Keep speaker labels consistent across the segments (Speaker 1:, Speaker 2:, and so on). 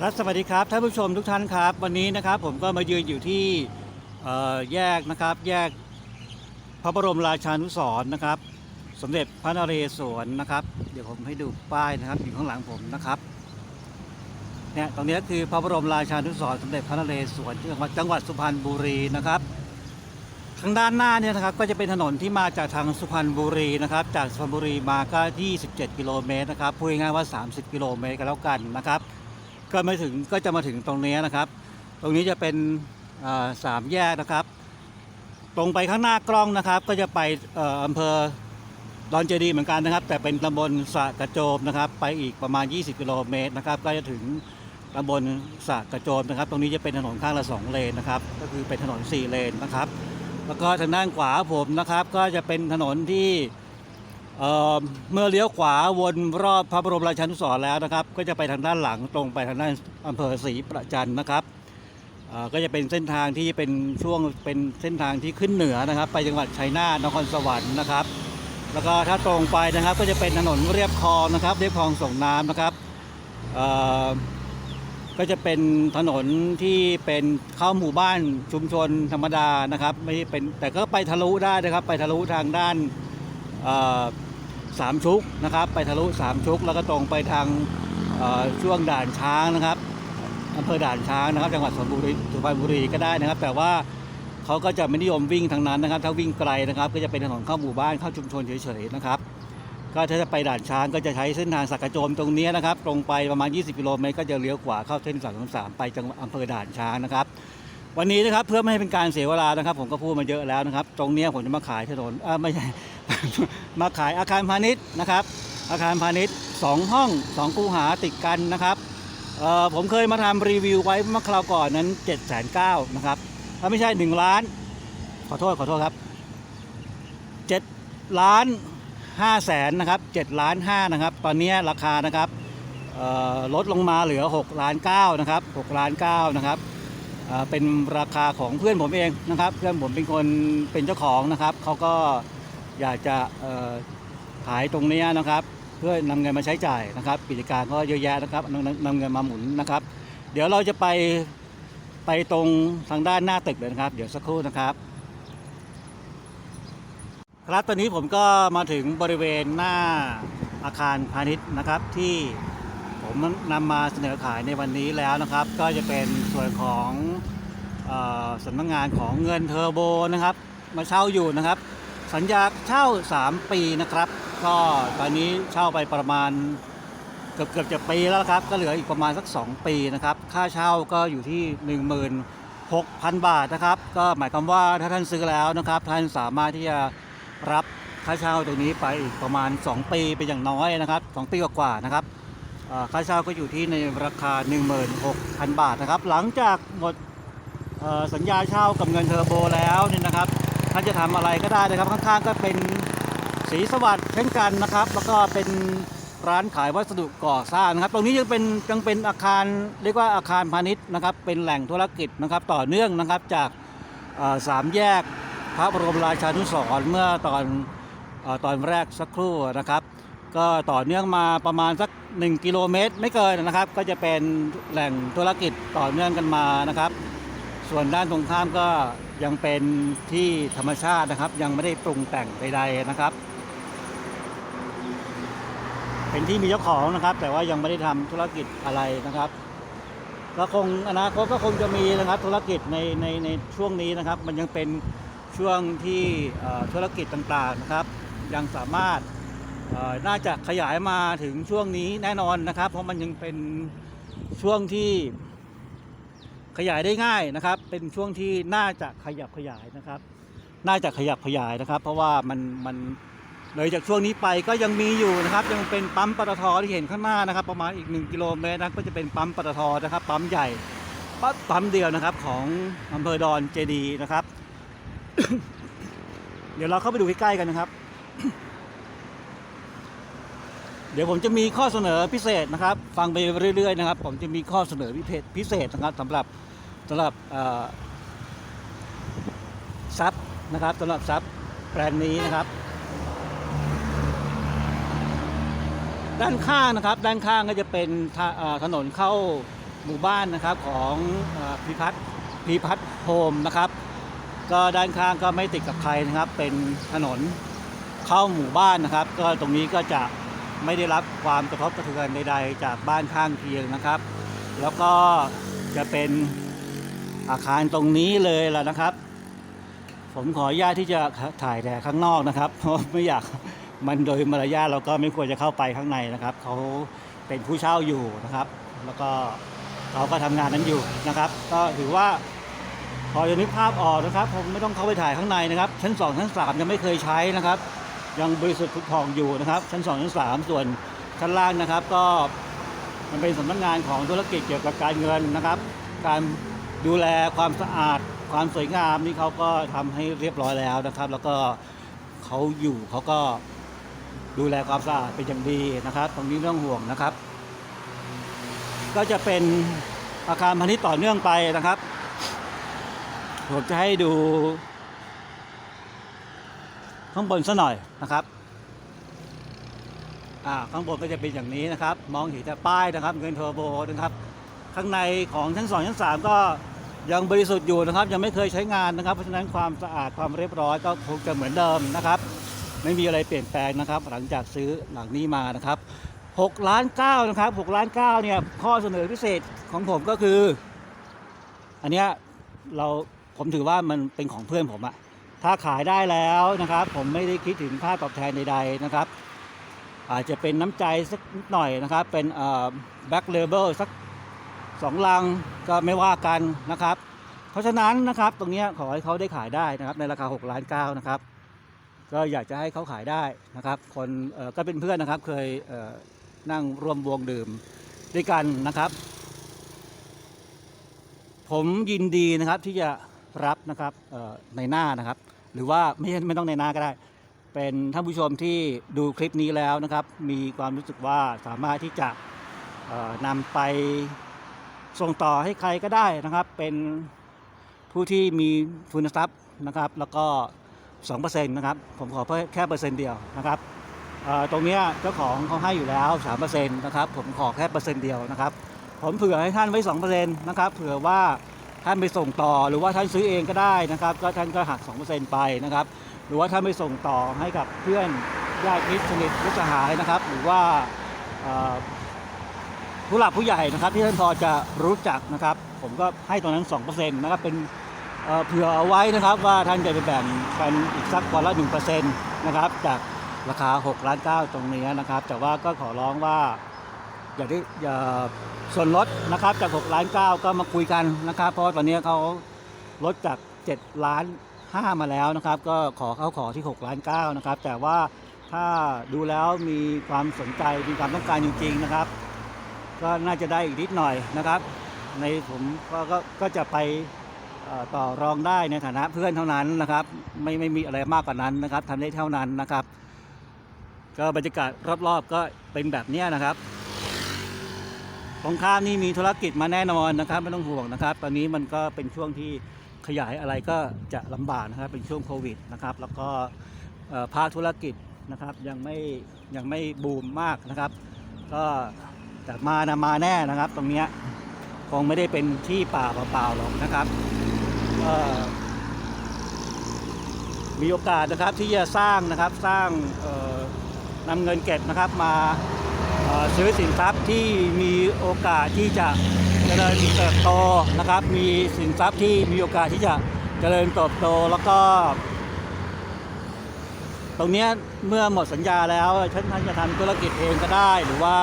Speaker 1: ครับสวัสดีครับท่านผู้ชมทุกท่านครับ วันนี้นะครับผมก็มายืนอยู่ที่แยกนะครับแยกพระบรมราชานุสรณ์นะครับ สมเด็จพระนเรศวรนะครับ เดี๋ยวผมให้ดูป้ายนะครับอยู่ข้างหลังผมนะครับเนี่ยตรงนี้คือพระบรมราชานุสรณ์สมเด็จพระนเรศวรจังหวัดจังหวัดสุพรรณบุรีนะครับทางด้านหน้าเนี่ยนะครับก็จะเป็นถนนที่มาจากทางสุพรรณบุรีนะครับ จากสุพรรณบุรีมาก็27กิโลเมตรนะครับพูดง่ายว่า 30 กิโลเมตรกันแล้วกันนะครับ ก็มาถึงก็จะมาถึงตรงนี้นะครับ ตรงนี้จะเป็นสามแยกนะครับ ตรงไปข้างหน้ากล้องนะครับ ก็จะไปอำเภอดอนเจดีเหมือนกันนะครับ แต่เป็นตำบลสะกระโจมนะครับ ไปอีกประมาณ 20 กิโลเมตรนะครับ ก็จะถึงตำบลสะกระโจมนะครับ ตรงนี้จะเป็นถนนข้างละสองเลนนะครับ ก็คือเป็นถนนสี่เลนนะครับ แล้วก็ทางด้านขวาผมนะครับ ก็จะเป็นถนนที่ เเมื่อเลี้ยวขวาวนรอบพระบรมราชานุสรณ์แล้วนะครับ ก็จะไปทางด้านหลังตรงไปทางด้านอำเภอศรีประจันนะครับก็จะเป็นเส้นทางที่เป็นช่วงเป็นเส้นทางที่ขึ้นเหนือนะครับ ไปจังหวัดชัยนาทนครสวรรค์นะครับ แล้วก็ถ้าตรงไปนะครับก็จะเป็นถนนเรียบคลองนะครับ เรียบคลองส่งน้ำนะครับก็จะเป็นถนนที่เป็นเข้าหมู่บ้านชุมชนธรรมดานะครับ ไม่เป็นแต่ก็ไปทะลุได้นะครับ ไปทะลุทางด้าน สามชุกนะครับ ไปทะลุสามชุก แล้วก็ตรงไปทางช่วงด่านช้างนะครับอำเภอด่านช้างนะครับ จังหวัดสุพรรณบุรีสุพรรณบุรีก็ได้นะครับ แต่ว่าเขาก็จะไม่นิยมวิ่งทางนั้นนะครับ ถ้าวิ่งไกลนะครับ ก็จะเป็นถนนเข้าหมู่บ้านเข้าชุมชนเฉยๆนะครับ ก็ถ้าจะไปด่านช้างก็จะใช้เส้นทางสักกระโจมตรงนี้นะครับ ตรงไปประมาณ 20 กิโลเมตรก็จะเลี้ยวขวาเข้าเส้น333ไปจังหวัดอำเภอด่านช้างนะครับวันนี้นะครับเพื่อไม่ให้เป็นการเสียเวลานะครับ ผมก็พูดมาเยอะแล้วนะครับ ตรงนี้ผมจะมาขายถนนอ่อไม่ใช่ มาขายอาคารพาณิชย์นะครับ อาคารพาณิชย์สองห้องสองคูหาติดกันนะครับผมเคยมาทำรีวิวไว้เมื่อคราวก่อนนั้น7จ็ดแสนเก้านะครับถ้าไม่ใช่ 1 ล้าน ขอโทษขอโทษครับ7ล้าน5แสนนะครับ7ล้าน5นะครับ ตอนนี้ราคานะครับลดลงมาเหลือ6ล้าน9นะครับ6ล้าน9นะครับเป็นราคาของเพื่อนผมเองนะครับ เพื่อนผมเป็นคนเป็นเจ้าของนะครับเขาก็ อยากจะขายตรงนี้นะครับ เพื่อนำเงินมาใช้จ่ายนะครับกิจการก็เยอะแยะนะครับนำเงินมาหมุนนะครับ เดี๋ยวเราจะไปไปตรงทางด้านหน้าตึกเลยนะครับ เดี๋ยวสักครู่นะครับครับตอนนี้ผมก็มาถึงบริเวณหน้าอาคารพาณิชย์นะครับที่ผมนำมาเสนอขายในวันนี้แล้วนะครับ ก็จะเป็นส่วนของออสำนักงงานของเงินเทอร์โบนะครับ มาเช่าอยู่นะครับ สัญญาเช่า 3 ปีนะครับ ก็ตอนนี้เช่าไปประมาณเกือบเกือบจะปีแล้วครับ ก็เหลืออีกประมาณสัก 2 ปีนะครับ ค่าเช่าก็อยู่ที่ 16,000 บาทนะครับ ก็หมายความว่าถ้าท่านซื้อแล้วนะครับ ท่านสามารถที่จะรับค่าเช่าตรงนี้ไปอีกประมาณ 2 ปีเป็นอย่างน้อยนะครับ 2 ปีกว่าๆนะครับค่าเช่าก็อยู่ที่ในราคา 16,000 บาทนะครับ หลังจากหมดสัญญาเช่ากับเงินเทอร์โบแล้วเนี่ยนะครับ ท่านจะทำอะไรก็ได้นะครับ ข้างๆก็เป็นสีสวัสดิ์เช่นกันนะครับ แล้วก็เป็นร้านขายวัสดุก่อสร้างนะครับ ตรงนี้ยังเป็นยังเป็นอาคารเรียกว่าอาคารพาณิชย์นะครับ เป็นแหล่งธุรกิจนะครับ ต่อเนื่องนะครับจากสามแยกพระบรมราชานุสรณ์เมื่อตอนอตอนแรกสักครู่นะครับ ก็ต่อเนื่องมาประมาณสัก 1 กิโลเมตร ไม่เกินนะครับ ก็จะเป็นแหล่งธุรกิจต่อเนื่องกันมานะครับ ส่วนด้านตรงข้ามก็ยังเป็นที่ธรรมชาตินะครับ ยังไม่ได้ปรุงแต่งใดๆนะครับ เป็นที่มีเจ้าของนะครับ แต่ว่ายังไม่ได้ทำธุรกิจอะไรนะครับก็คงอนาคตก็คงจะมีนะครับธุรกิจในในในช่วงนี้นะครับ มันยังเป็นช่วงที่ธุรกิจต่างๆนะครับ ยังสามารถน่าจะขยายมาถึงช่วงนี้แน่นอนนะครับ เพราะมันยังเป็นช่วงที่ ขยายได้ง่ายนะครับ เป็นช่วงที่น่าจะขยับขยายนะครับ น่าจะขยับขยายนะครับ เพราะว่ามันมันเลยจากช่วงนี้ไปก็ยังมีอยู่นะครับ ยังเป็นปั๊มปตทที่เห็นข้างหน้านะครับ ประมาณอีก 1 กิโลเมตรนะก็จะเป็นปั๊มปตทนะครับ ปั๊มใหญ่ปั๊มปั๊มเดียวนะครับของอำเภอดอนเจดีย์นะครับ เดี๋ยวเราเข้าไปดูใกล้ๆกันนะครับ เดี๋ยวผมจะมีข้อเสนอพิเศษนะครับ ฟังไปเรื่อยๆนะครับ ผมจะมีข้อเสนอพิเศษพิเศษนะครับสำหรับสำหรับซับนะครับสำหรับซับแบรนด์นี้นะครับ ด้านข้างนะครับ ด้านข้างก็จะเป็นถนนเข้าหมู่บ้านนะครับของอพิพัฒน์พิพัฒน์โฮมนะครับ ก็ด้านข้างก็ไม่ติดกับใครนะครับ เป็นถนนเข้าหมู่บ้านนะครับ ก็ตรงนี้ก็จะ ไม่ได้รับความกระทบกระเทือนใดๆ จากบ้านข้างเคียงนะครับ แล้วก็จะเป็นอาคารตรงนี้เลยล่ะนะครับ ผมขออนุญาตที่จะถ่ายแต่ข้างนอกนะครับ เพราะไม่อยากมันโดยมารยาทเราก็ไม่ควรจะเข้าไปข้างในนะครับเขาเป็นผู้เช่าอยู่นะครับ แล้วก็เขาก็ทำงานนั้นอยู่นะครับ ก็ถือว่าพอจะนึกภาพออกนะครับ ผมไม่ต้องเข้าไปถ่ายข้างในนะครับ ชั้น 2 ชั้น3ยังไม่เคยใช้นะครับ ยังบริสุทธิ์ผุดผ่องอยู่นะครับ ชั้น 2 ชั้น 3 ส่วนชั้นล่างนะครับ ก็มันเป็นสำนักงานของธุรกิจเกี่ยวกับการเงินนะครับ การดูแลความสะอาดความสวยงามนี่เขาก็ทำให้เรียบร้อยแล้วนะครับ แล้วก็เขาอยู่เขาก็ดูแลความสะอาดเป็นอย่างดีนะครับ ตรงนี้ไม่ต้องห่วงนะครับ ก็จะเป็นอาคารพาณิชย์ต่อเนื่องไปนะครับผมจะให้ดู ข้างบนซะหน่อยนะครับอ่าข้างบนก็จะเป็นอย่างนี้นะครับ มองเห็นแต่ป้ายนะครับ เงินเทอร์โบนะครับ ข้างในของชั้น 2 ชั้น 3 ก็ยังบริสุทธิ์อยู่นะครับ ยังไม่เคยใช้งานนะครับ เพราะฉะนั้นความสะอาดความเรียบร้อยก็คงจะเหมือนเดิมนะครับ ไม่มีอะไรเปลี่ยนแปลงนะครับ หลังจากซื้อหลังนี้มานะครับ6ล้าน9นะครับ6ล้าน9เนี่ยข้อเสนอพิเศษของผมก็คือ อันเนี้ยเราผมถือว่ามันเป็นของเพื่อนผมอะ ถ้าขายได้แล้วนะครับ ผมไม่ได้คิดถึงค่าตอบแทนใดๆนะครับ อาจจะเป็นน้ำใจสักหน่อยนะครับ เป็นแบ็กเลเบลสักสองลังก็ไม่ว่ากันนะครับ เพราะฉะนั้นนะครับตรงนี้ขอให้เขาได้ขายได้นะครับ ในราคา6ล้าน9นะครับ ก็อยากจะให้เขาขายได้นะครับ คนก็เป็นเพื่อนนะครับเคยเนั่งร่วมวงดื่มด้วยกันนะครับ ผมยินดีนะครับที่จะ รับนะครับในหน้านะครับ หรือว่าไม่ใช่ไม่ต้องในหน้าก็ได้ เป็นท่านผู้ชมที่ดูคลิปนี้แล้วนะครับ มีความรู้สึกว่าสามารถที่จะนำไปส่งต่อให้ใครก็ได้นะครับ เป็นผู้ที่มีทุนทรัพย์นะครับ แล้วก็2%นะครับ ผมขอเพิ่มแค่เปอร์เซ็นต์เดียวนะครับตรงนี้เจ้าของเขาให้อยู่แล้ว3%นะครับ ผมขอแค่เปอร์เซ็นต์เดียวนะครับ ผมเผื่อให้ท่านไว้2%นะครับ เผื่อว่า ท่านไปส่งต่อหรือว่าท่านซื้อเองก็ได้นะครับ ก็ท่านก็หัก 2%ไปนะครับ หรือว่าท่านไปส่งต่อให้กับเพื่อนญาติมิตรสนิทมิตรสหายนะครับ หรือว่าผู้หลักผู้ใหญ่นะครับ ที่ท่านพอจะรู้จักนะครับ ผมก็ให้ตรงนั้น 2%นะครับเป็นเอ่อเผื่อเอาไว้นะครับว่าท่านจะไปแบ่งกันอีกสักวันละ1%นะครับจากราคา 6 ล้าน 9 ตรงนี้นะครับ แต่ว่าก็ขอร้องว่า อย่าได้อย่าส่วนลดนะครับจาก6ล้าน9ก็มาคุยกันนะครับ เพราะตอนนี้เขาลดจาก 7 ล้าน 5 มาแล้วนะครับ ก็ขอเขาขอที่ 6 ล้าน9นะครับ แต่ว่าถ้าดูแล้วมีความสนใจมีความต้องการจริง ๆนะครับ ก็น่าจะได้อีกนิดหน่อยนะครับ ในผมก็ก็ก็จะไปต่อรองได้ในฐานะเพื่อนเท่านั้นนะครับ ไม่ไม่มีอะไรมากกว่านั้นนะครับทำได้เท่านั้นนะครับ ก็บรรยากาศรอบๆก็เป็นแบบนี้นะครับ ตรงข้ามนี่มีธุรกิจมาแน่นอนนะครับ ไม่ต้องห่วงนะครับ ตอนนี้มันก็เป็นช่วงที่ขยายอะไรก็จะลำบากนะครับ เป็นช่วงโควิดนะครับ แล้วก็ภาคธุรกิจนะครับ ยังไม่ยังไม่บูมมากนะครับ ก็แต่มานะมาแน่นะครับ ตรงเนี้ยคงไม่ได้เป็นที่ป่าเปล่าๆหรอกนะครับมีโอกาสนะครับที่จะสร้างนะครับสร้างนำเงินเก็บนะครับมาซื้อสินทรัพย์ ที่มีโอกาสที่จะเจริญเติบโตนะครับ มีสินทรัพย์ที่มีโอกาสที่จะเจริญเติบโตแล้วก็ ตรงนี้เมื่อหมดสัญญาแล้วท่านท่านจะทำธุรกิจเองก็ได้ หรือว่า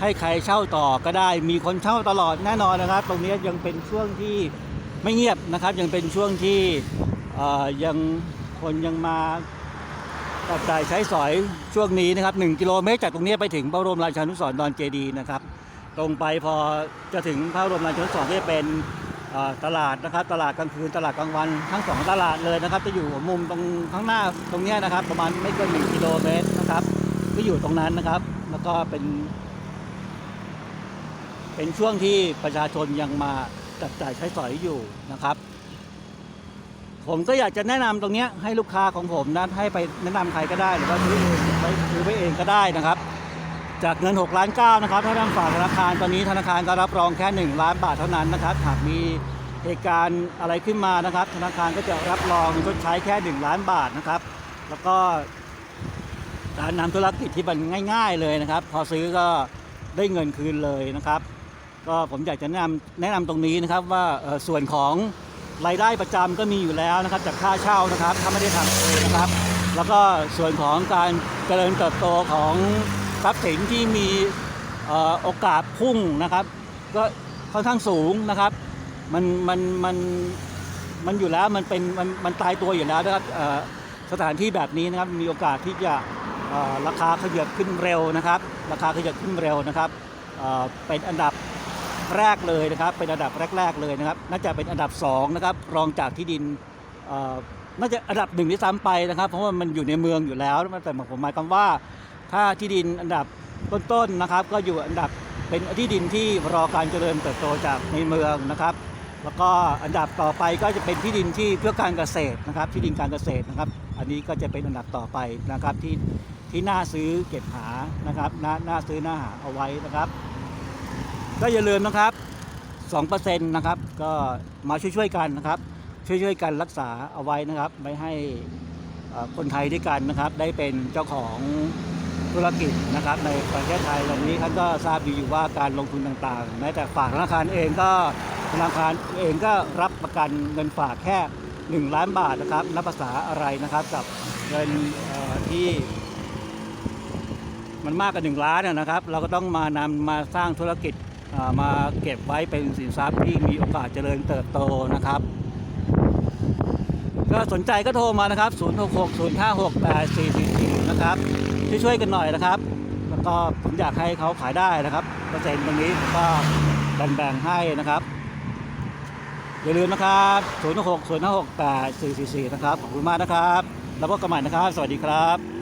Speaker 1: ให้ใครเช่าต่อก็ได้ มีคนเช่าตลอดแน่นอนนะครับ ตรงนี้ยังเป็นช่วงที่ไม่เงียบนะครับ ยังเป็นช่วงที่ยังคนยังมา ตัดจ่ายใช้สอยช่วงนี้นะครับ1กิโลเมตรจากตรงนี้ไปถึงพระบรมราชานุสรณ์ดอนเจดีย์นะครับ ตรงไปพอจะถึงพระบรมราชานุสรณ์ก็จะเป็นตลาดนะครับ ตลาดกลางคืนตลาดกลางวันทั้งสองตลาดเลยนะครับ จะอยู่มุมตรงข้างหน้าตรงนี้นะครับ ประมาณไม่เกิน1กิโลเมตรนะครับที่อยู่ตรงนั้นนะครับ แล้วก็เป็น เป็นช่วงที่ประชาชนยังมาจับจ่ายใช้สอยอยู่นะครับ ผมก็อยากจะแนะนำตรงนี้ให้ลูกค้าของผมนะให้ไปแนะนำใครก็ได้หรือว่าซื้อเองไปซื้อไปเองก็ได้นะครับ จากเงิน6ล้าน9นะครับถ้าท่านฝากธนาคารตอนนี้ธนาคารก็รับรองแค่ 1 ล้านบาทเท่านั้นนะครับหากมีเหตุการณ์อะไรขึ้นมานะครับ ธนาคารก็จะรับรองชดใช้แค่ 1 ล้านบาทนะครับ แล้วก็การนำธุรกิจที่มันง่าย ๆเลยนะครับ พอซื้อก็ได้เงินคืนเลยนะครับ ก็ผมอยากจะแนะนำแนะนำตรงนี้นะครับว่าส่วนของ รายได้ประจำก็มีอยู่แล้วนะครับจากค่าเช่านะครับถ้าไม่ได้ทำเองนะครับ แล้วก็ส่วนของการเจริญเติบโตของทรัพย์สินที่มีโอกาสพุ่งนะครับ ก็ค่อนข้างสูงนะครับมันมันมันมันอยู่แล้วมันเป็นมันมันตายตัวอยู่แล้วนะครับสถานที่แบบนี้นะครับมีโอกาสที่จะราคาขยับขึ้นเร็วนะครับ ราคาขยับขึ้นเร็วนะครับเป็นอันดับ แรกเลยนะครับเป็นอันดับแรก ๆเลยนะครับ น่าจะเป็นอันดับ2นะครับรองจากที่ดินเอ่อน่าจะอันดับหนึ่งที่ซ้ำไปนะครับ เพราะว่ามันอยู่ในเมืองอยู่แล้วแต่ผมหมายความว่า ถ้าที่ดินอันดับต้นๆนะครับ ก็อยู่อันดับเป็นที่ดินที่รอการเจริญเติบโตจากในเมืองนะครับ แล้วก็อันดับต่อไปก็จะเป็นที่ดินที่เพื่อการเกษตรนะครับ ที่ดินการเกษตรนะครับ อันนี้ก็จะเป็นอันดับต่อไปนะครับที่ที่น่าซื้อเก็บหานะครับน่าน่าซื้อน่าหาเอาไว้นะครับ ก็อย่าลืมนะครับ2%นะครับก็มาช่วยๆกันนะครับ ช่วยๆกันรักษาเอาไว้นะครับไม่ให้คนไทยด้วยกันนะครับ ได้เป็นเจ้าของธุรกิจนะครับ ในประเทศไทยตอนนี้ท่านก็ทราบดีอยู่ว่าการลงทุนต่างๆแม้แต่ฝากธนาคารเองก็ธนาคารเองก็รับประกันเงินฝากแค่ 1 ล้านบาทนะครับนับภาษาอะไรนะครับกับเงินที่มันมากกว่าหนึ่งล้านนะครับ เราก็ต้องมานำมาสร้างธุรกิจ มาเก็บไว้เป็นสินทรัพย์ที่มีโอกาสเจริญเติบโตนะครับ ก็สนใจก็โทรมานะครับ 0 6 6 0 5 6 8 4 4 4 นะครับช่วยๆกันหน่อยนะครับ แล้วก็ผมอยากให้เขาขายได้นะครับเปอร์เซ็นต์ตรงนี้ผมก็แบ่งๆให้นะครับ อย่าลืมนะครับ 0 6 6 0 5 6 8 4 4 4 นะครับ ขอบคุณมากนะครับ แล้วพบกันใหม่นะครับ สวัสดีครับ